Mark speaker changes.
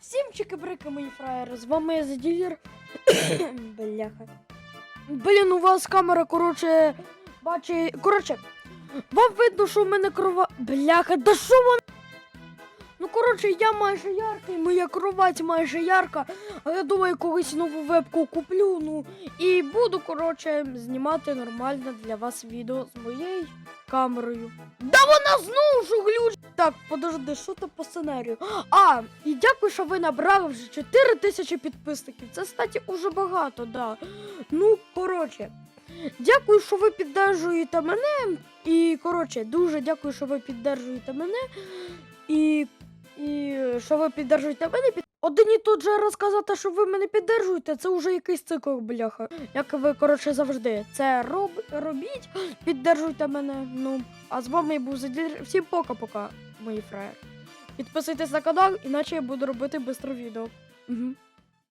Speaker 1: Всім чики-брики, мої фраєри, з вами я Заділер. Бляха. Блін, у вас камера, коротше, бачить. Коротше, вам видно, що в мене крова. Бляха, да що вона? Ну, коротше, я майже яркий, моя кровать майже ярка, а я думаю, колись нову вебку куплю, ну, і буду, коротше, знімати нормально для вас відео з моєю камерою. Да вона знову ж глюч! Так, подожди, що там по сценарію? А, і дякую, що ви набрали вже 4 тисячі підписників. Це, кстати, уже багато, да. Ну, коротше, дякую, що ви піддержуєте мене. І, коротше, дуже дякую, що ви піддержуєте мене. І що ви піддержуєте мене. Під... Один тут же розказати, що ви мене піддержуєте, це вже якийсь цикл, бляха. Як ви, коротше, завжди. Це роб... робіть, піддержуйте мене. Ну, а з вами був Задір. Всім пока-пока, мої фраєри. Підписуйтесь на канал, іначе я буду робити швидко відео. Угу.